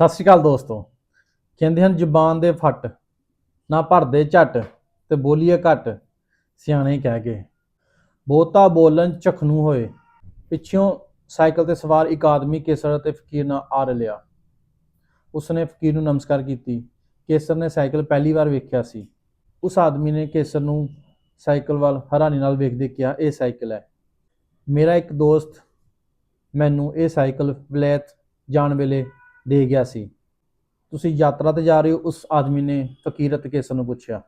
ਸਤਿ ਸ਼੍ਰੀ ਅਕਾਲ ਦੋਸਤੋ। ਕਹਿੰਦੇ ਹਨ, ਜ਼ੁਬਾਨ ਦੇ ਫੱਟ, ਨਾ ਭਰਦੇ ਝੱਟ ਤੇ ਬੋਲੀਏ ਘੱਟ, ਸਿਆਣੇ ਕਹਿ ਗਏ ਬਹੁਤਾ ਬੋਲਣ ਚਖਨੂ ਹੋਏ, ਪਿੱਛੋਂ ਸਾਈਕਲ ਤੇ ਸਵਾਰ ਇੱਕ ਆਦਮੀ ਕੇਸਰ ਅਤੇ ਫਕੀਰ ਨਾਲ ਆ ਰਲਿਆ ਉਸਨੇ ਫਕੀਰ ਨੂੰ ਨਮਸਕਾਰ ਕੀਤੀ। ਕੇਸਰ ਨੇ ਸਾਈਕਲ ਪਹਿਲੀ ਵਾਰ ਵੇਖਿਆ ਸੀ। ਉਸ ਆਦਮੀ ਨੇ ਕੇਸਰ ਨੂੰ ਸਾਈਕਲ ਵੱਲ ਹੈਰਾਨੀ ਨਾਲ ਵੇਖਦੇ ਕਿਹਾ, ਇਹ ਸਾਈਕਲ ਹੈ। ਮੇਰਾ ਇੱਕ ਦੋਸਤ ਮੈਨੂੰ ਇਹ ਸਾਈਕਲ ਵਲੈਤ ਜਾਣ ਵੇਲੇ ਦੇ ਗਿਆ ਸੀ। ਤੁਸੀਂ ਯਾਤਰਾ ਤੇ ਜਾ ਰਹੇ ਹੋ, ਉਸ ਆਦਮੀ ਨੇ ਫਕੀਰ ਅਤੇ ਕੇਸਰ ਨੂੰ ਪੁੱਛਿਆ।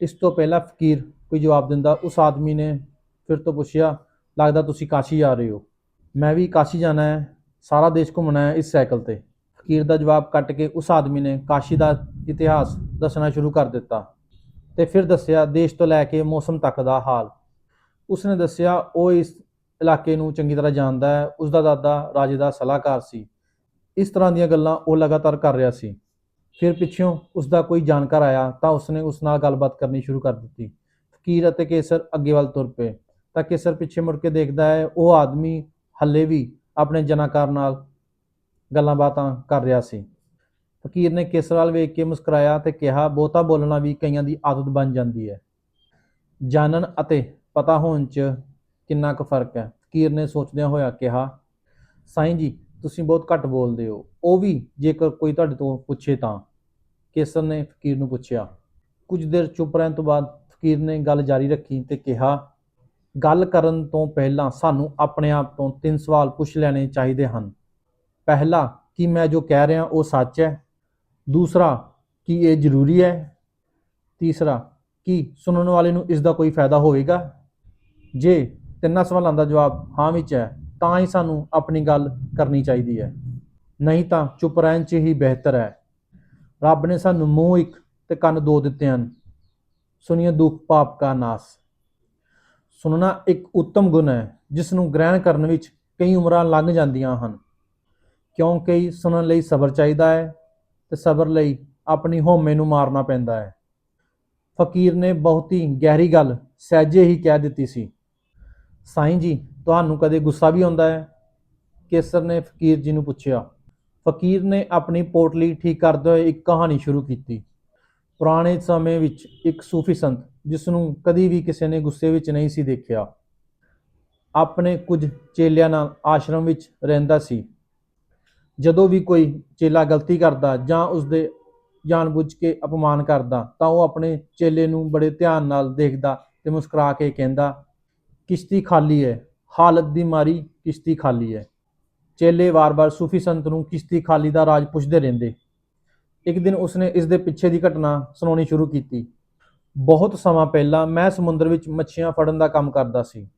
ਇਸ ਤੋਂ ਪਹਿਲਾਂ ਫਕੀਰ ਕੋਈ ਜਵਾਬ ਦਿੰਦਾ, ਉਸ ਆਦਮੀ ਨੇ ਫਿਰ ਤੋਂ ਪੁੱਛਿਆ, ਲੱਗਦਾ ਤੁਸੀਂ ਕਾਸ਼ੀ ਜਾ ਰਹੇ ਹੋ। ਮੈਂ ਵੀ ਕਾਸ਼ੀ ਜਾਣਾ ਹੈ, ਸਾਰਾ ਦੇਸ਼ ਘੁੰਮਣਾ ਹੈ ਇਸ ਸਾਈਕਲ ਤੇ। ਫਕੀਰ ਦਾ ਜਵਾਬ ਕੱਟ ਕੇ ਉਸ ਆਦਮੀ ਨੇ ਕਾਸ਼ੀ ਦਾ ਇਤਿਹਾਸ ਦੱਸਣਾ ਸ਼ੁਰੂ ਕਰ ਦਿੱਤਾ ਤੇ ਫਿਰ ਦੱਸਿਆ, ਦੇਸ਼ ਤੋਂ ਲੈ ਕੇ ਮੌਸਮ ਤੱਕ ਦਾ ਹਾਲ। ਉਸਨੇ ਦੱਸਿਆ, ਉਹ ਇਸ ਇਲਾਕੇ ਨੂੰ ਚੰਗੀ ਤਰ੍ਹਾਂ ਜਾਣਦਾ ਹੈ। ਉਸ ਦਾ ਦਾਦਾ ਰਾਜੇ ਦਾ ਸਲਾਹਕਾਰ ਸੀ। ਇਸ ਤਰ੍ਹਾਂ ਦੀਆਂ ਗੱਲਾਂ ਉਹ ਲਗਾਤਾਰ ਕਰ ਰਿਹਾ ਸੀ। ਫਿਰ ਪਿੱਛੋਂ ਉਸ ਦਾ ਕੋਈ ਜਾਣਕਾਰ ਆਇਆ ਤਾਂ ਉਸਨੇ ਉਸ ਨਾਲ ਗੱਲਬਾਤ ਕਰਨੀ ਸ਼ੁਰੂ ਕਰ ਦਿੱਤੀ। ਫਕੀਰ ਅਤੇ ਕੇਸਰ ਅੱਗੇ ਵੱਲ ਤੁਰ ਪਏ। ਤਾਂ ਕੇਸਰ ਪਿੱਛੇ ਮੁੜ ਕੇ ਦੇਖਦਾ ਹੈ, ਉਹ ਆਦਮੀ ਹੱਲੇ ਵੀ ਆਪਣੇ ਜਨਾਕਾਰ ਨਾਲ ਗੱਲਾਂ ਬਾਤਾਂ ਕਰ ਰਿਹਾ ਸੀ। ਫਕੀਰ ਨੇ ਕੇਸਰ ਵੱਲ ਵੇਖ ਕੇ ਮੁਸਕਰਾਇਆ ਤੇ ਕਿਹਾ, ਬਹੁਤਾ ਬੋਲਣਾ ਵੀ ਕਈਆਂ ਦੀ ਆਦਤ ਬਣ ਜਾਂਦੀ ਹੈ। ਜਾਣਨ ਅਤੇ ਪਤਾ ਹੋਣ 'ਚ ਕਿੰਨਾ ਕੁ ਫ਼ਰਕ ਹੈ? ਫਕੀਰ ਨੇ ਸੋਚਦਿਆਂ ਹੋਇਆ ਕਿਹਾ, ਸਾਈਂ ਜੀ ਤੁਸੀਂ ਬਹੁਤ ਘੱਟ ਬੋਲਦੇ ਹੋ। ਉਹ ਵੀ ਜੇਕਰ ਕੋਈ ਤੁਹਾਡੇ ਤੋਂ ਪੁੱਛੇ ਤਾਂ, ਕੇਸਰ ਨੇ ਫਕੀਰ ਨੂੰ ਪੁੱਛਿਆ। ਕੁਝ ਦੇਰ ਚੁੱਪ ਰਹਿਣ ਤੋਂ ਬਾਅਦ ਫਕੀਰ ਨੇ ਗੱਲ ਜਾਰੀ ਰੱਖੀ ਤੇ ਕਿਹਾ, ਗੱਲ ਕਰਨ ਤੋਂ ਪਹਿਲਾਂ ਸਾਨੂੰ ਆਪਣੇ ਆਪ ਤੋਂ ਤਿੰਨ ਸਵਾਲ ਪੁੱਛ ਲੈਣੇ ਚਾਹੀਦੇ ਹਨ। ਪਹਿਲਾ, ਕਿ ਮੈਂ ਜੋ ਕਹਿ ਰਿਹਾ ਉਹ ਸੱਚ ਹੈ? ਦੂਸਰਾ, ਕਿ ਇਹ ਜ਼ਰੂਰੀ ਹੈ? ਤੀਸਰਾ, ਕਿ ਸੁਣਨ ਵਾਲੇ ਨੂੰ ਇਸ ਦਾ ਕੋਈ ਫਾਇਦਾ ਹੋਵੇਗਾ? ਜੇ ਤਿੰਨਾਂ ਸਵਾਲਾਂ ਦਾ ਜਵਾਬ ਹਾਂ ਵਿੱਚ ਹੈ ਤਾਂ ਹੀ ਸਾਨੂੰ ਆਪਣੀ ਗੱਲ ਕਰਨੀ ਚਾਹੀਦੀ ਹੈ। ਨਹੀਂ ਤਾਂ ਚੁੱਪ ਰਹਿਣ 'ਚ ਹੀ ਬਿਹਤਰ ਹੈ। ਰੱਬ ਨੇ ਸਾਨੂੰ ਮੂੰਹ ਇੱਕ ਤੇ ਕੰਨ ਦੋ ਦਿੱਤੇ ਹਨ। ਸੁਣੀਏ ਦੁੱਖ ਪਾਪ ਕਾ ਨਾਸ। ਸੁਣਨਾ ਇੱਕ ਉੱਤਮ ਗੁਣ ਹੈ, ਜਿਸ ਨੂੰ ਗ੍ਰਹਿਣ ਕਰਨ ਵਿੱਚ ਕਈ ਉਮਰਾਂ ਲੰਘ ਜਾਂਦੀਆਂ ਹਨ। ਕਿਉਂਕਿ ਸੁਣਨ ਲਈ ਸਬਰ ਚਾਹੀਦਾ ਹੈ ਤੇ ਸਬਰ ਲਈ ਆਪਣੀ ਹਉਮੈ ਨੂੰ ਮਾਰਨਾ ਪੈਂਦਾ ਹੈ। ਫਕੀਰ ਨੇ ਬਹੁਤ ਹੀ ਗਹਿਰੀ ਗੱਲ ਸਹਿਜੇ ਹੀ ਕਹਿ ਦਿੱਤੀ ਸੀ। ਸਾਈਂ ਜੀ ਤੁਹਾਨੂੰ ਕਦੇ ਗੁੱਸਾ ਵੀ ਆਉਂਦਾ ਹੈ? ਕੇਸਰ ਨੇ ਫਕੀਰ ਜੀ ਨੂੰ ਪੁੱਛਿਆ। ਫਕੀਰ ਨੇ ਆਪਣੀ ਪੋਟਲੀ ਠੀਕ ਕਰਦੇ ਹੋਏ ਇੱਕ ਕਹਾਣੀ ਸ਼ੁਰੂ ਕੀਤੀ। ਪੁਰਾਣੇ ਸਮੇਂ ਵਿੱਚ ਇੱਕ ਸੂਫੀ ਸੰਤ ਜਿਸ ਨੂੰ ਕਦੀ ਵੀ ਕਿਸੇ ਨੇ ਗੁੱਸੇ ਵਿੱਚ ਨਹੀਂ ਸੀ ਦੇਖਿਆ, ਆਪਣੇ ਕੁਝ ਚੇਲਿਆਂ ਨਾਲ ਆਸ਼ਰਮ ਵਿੱਚ ਰਹਿੰਦਾ ਸੀ। ਜਦੋਂ ਵੀ ਕੋਈ ਚੇਲਾ ਗਲਤੀ ਕਰਦਾ ਜਾਂ ਉਸਦੇ ਜਾਣਬੁੱਝ ਕੇ ਅਪਮਾਨ ਕਰਦਾ, ਤਾਂ ਉਹ ਆਪਣੇ ਚੇਲੇ ਨੂੰ ਬੜੇ ਧਿਆਨ ਨਾਲ ਦੇਖਦਾ ਤੇ ਮੁਸਕਰਾ ਕੇ ਕਹਿੰਦਾ, ਕਿਸ਼ਤੀ ਖਾਲੀ ਹੈ। ਹਾਲਤ ਦੀ ਮਾਰੀ ਕਿਸ਼ਤੀ ਖਾਲੀ ਹੈ। ਚੇਲੇ ਵਾਰ-ਵਾਰ ਸੂਫੀ ਸੰਤ ਨੂੰ ਕਿਸ਼ਤੀ ਖਾਲੀ ਦਾ ਰਾਜ ਪੁੱਛਦੇ ਰਹਿੰਦੇ। ਇੱਕ ਦਿਨ ਉਸਨੇ ਇਸ ਦੇ ਪਿੱਛੇ ਦੀ ਘਟਨਾ ਸੁਣਾਉਣੀ ਸ਼ੁਰੂ ਕੀਤੀ। ਬਹੁਤ ਸਮਾਂ ਪਹਿਲਾਂ ਮੈਂ ਸਮੁੰਦਰ ਵਿੱਚ ਮੱਛੀਆਂ ਫੜਨ ਦਾ ਕੰਮ ਕਰਦਾ ਸੀ।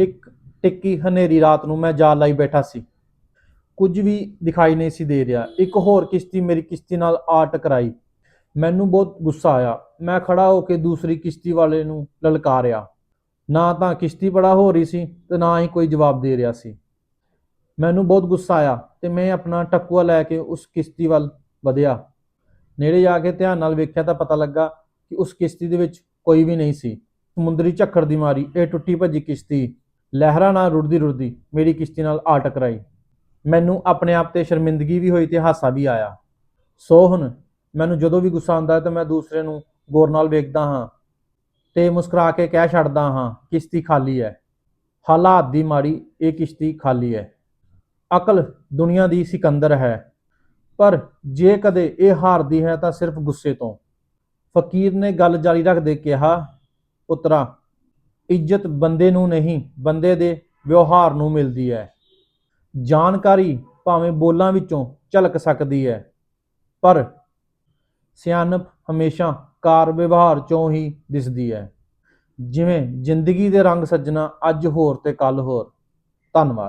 ਇੱਕ ਟਿੱਕੀ ਹਨੇਰੀ ਰਾਤ ਨੂੰ ਮੈਂ ਜਾਲ ਲਾਈ ਬੈਠਾ ਸੀ। ਕੁਝ ਵੀ ਦਿਖਾਈ ਨਹੀਂ ਸੀ ਦੇ ਰਿਹਾ। ਇੱਕ ਹੋਰ ਕਿਸ਼ਤੀ ਮੇਰੀ ਕਿਸ਼ਤੀ ਨਾਲ ਆ ਟਕਰਾਈ। ਮੈਨੂੰ ਬਹੁਤ ਗੁੱਸਾ ਆਇਆ। ਮੈਂ ਖੜਾ ਹੋ ਕੇ ਦੂਸਰੀ ਕਿਸ਼ਤੀ ਵਾਲੇ ਨੂੰ ਲਲਕਾਰਿਆ ਨਾ ਤਾਂ ਕਿਸ਼ਤੀ ਬੜਾ ਹੋ ਰਹੀ ਸੀ ਤੇ ਨਾ ਹੀ ਕੋਈ ਜਵਾਬ ਦੇ ਰਿਹਾ ਸੀ। ਮੈਨੂੰ ਬਹੁਤ ਗੁੱਸਾ ਆਇਆ ਤੇ ਮੈਂ ਆਪਣਾ ਟੱਕੂਆ ਲੈ ਕੇ ਉਸ ਕਿਸ਼ਤੀ ਵੱਲ ਵਧਿਆ। ਨੇੜੇ ਜਾ ਕੇ ਧਿਆਨ ਨਾਲ ਵੇਖਿਆ ਤਾਂ ਪਤਾ ਲੱਗਾ ਕਿ ਉਸ ਕਿਸ਼ਤੀ ਦੇ ਵਿੱਚ ਕੋਈ ਵੀ ਨਹੀਂ ਸੀ। ਸਮੁੰਦਰੀ ਝੱਖੜ ਦੀ ਮਾਰੀ, ਇਹ ਟੁੱਟੀ ਭੱਜੀ ਕਿਸ਼ਤੀ ਲਹਿਰਾਂ ਨਾਲ ਰੁੜਦੀ ਰੁੜਦੀ ਮੇਰੀ ਕਿਸ਼ਤੀ ਨਾਲ ਆ ਟਕਰਾਈ। ਮੈਨੂੰ ਆਪਣੇ ਆਪ ਤੇ ਸ਼ਰਮਿੰਦਗੀ ਵੀ ਹੋਈ ਤੇ ਹਾਸਾ ਵੀ ਆਇਆ। ਸੋ ਹੁਣ ਮੈਨੂੰ ਜਦੋਂ ਵੀ ਗੁੱਸਾ ਆਉਂਦਾ ਹੈ ਤਾਂ ਮੈਂ ਦੂਸਰੇ ਨੂੰ ਗੌਰ ਨਾਲ ਵੇਖਦਾ ਹਾਂ। ਤੇ ਮੁਸਕਰਾ ਕੇ ਕਹਿ ਛੱਡਦਾ ਹਾਂ, ਕਿਸ਼ਤੀ ਖਾਲੀ ਹੈ ਹਾਲਾਤ ਦੀ ਮਾੜੀ, ਇਹ ਕਿਸ਼ਤੀ ਖਾਲੀ ਹੈ ਅਕਲ ਦੁਨੀਆ ਦੀ ਸਿਕੰਦਰ ਹੈ। ਪਰ ਜੇ ਕਦੇ ਇਹ ਹਾਰਦੀ ਹੈ ਤਾਂ ਸਿਰਫ ਗੁੱਸੇ ਤੋਂ। ਫਕੀਰ ਨੇ ਗੱਲ ਜਾਰੀ ਰੱਖਦੇ ਕਿਹਾ, ਪੁੱਤਰਾ, ਇੱਜ਼ਤ ਬੰਦੇ ਨੂੰ ਨਹੀਂ, ਬੰਦੇ ਦੇ ਵਿਵਹਾਰ ਨੂੰ ਮਿਲਦੀ ਹੈ ਜਾਣਕਾਰੀ ਭਾਵੇਂ ਬੋਲਾਂ ਵਿੱਚੋਂ ਝਲਕ ਸਕਦੀ ਹੈ ਪਰ ਸਿਆਣਪ ਹਮੇਸ਼ਾ ਕਾਰ ਵਿਵਹਾਰ ਚੋਂ ਹੀ ਦਿਸਦੀ ਹੈ। ਜਿਵੇਂ ਜ਼ਿੰਦਗੀ ਦੇ ਰੰਗ ਸੱਜਣਾ ਅੱਜ ਹੋਰ ਤੇ ਕੱਲ ਹੋਰ। ਧੰਨਵਾਦ।